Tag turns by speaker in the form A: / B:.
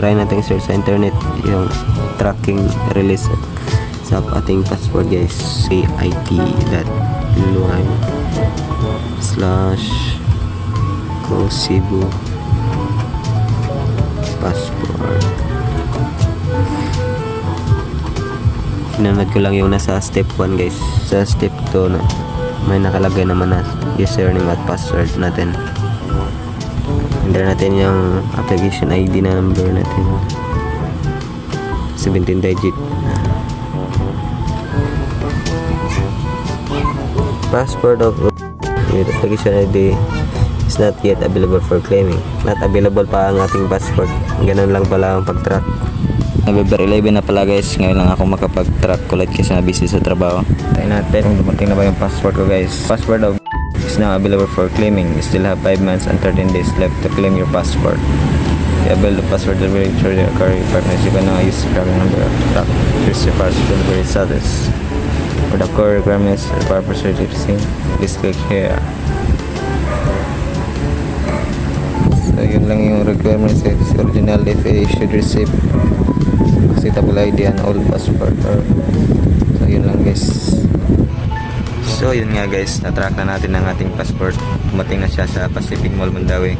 A: try natin search sa internet yung tracking release sa ating passport guys. Ait.luay slash go Cebu passport sinunod ko lang yung nasa step 1 guys. Sa step 2 na may nakalagay naman na username at password natin enter natin yung application ID number natin. 17 digit. Passport of with application ID is not yet available for claiming. Not available pa ang ating passport. Ganun lang pala ang pag-track.
B: November 11 na pala guys. Ngayon lang ako makapag-track. Ulit kasi na busy sa trabaho. Tayo natin. Kung dumating na ba yung passport ko guys. Passport is now available for claiming. You still have 5 months and 13 days left to claim your passport. You avail the password delivery through your current partnership and now use tracking number of track your passport delivery status. For the core requirements purpose releasing, please click here. So yun lang yung requirements. It's original if issued receipt suitable ID and all passport or so yun lang guys so yun nga guys. Na-track na natin ang ating passport. Dumating na siya sa Pacific Mall Mandawi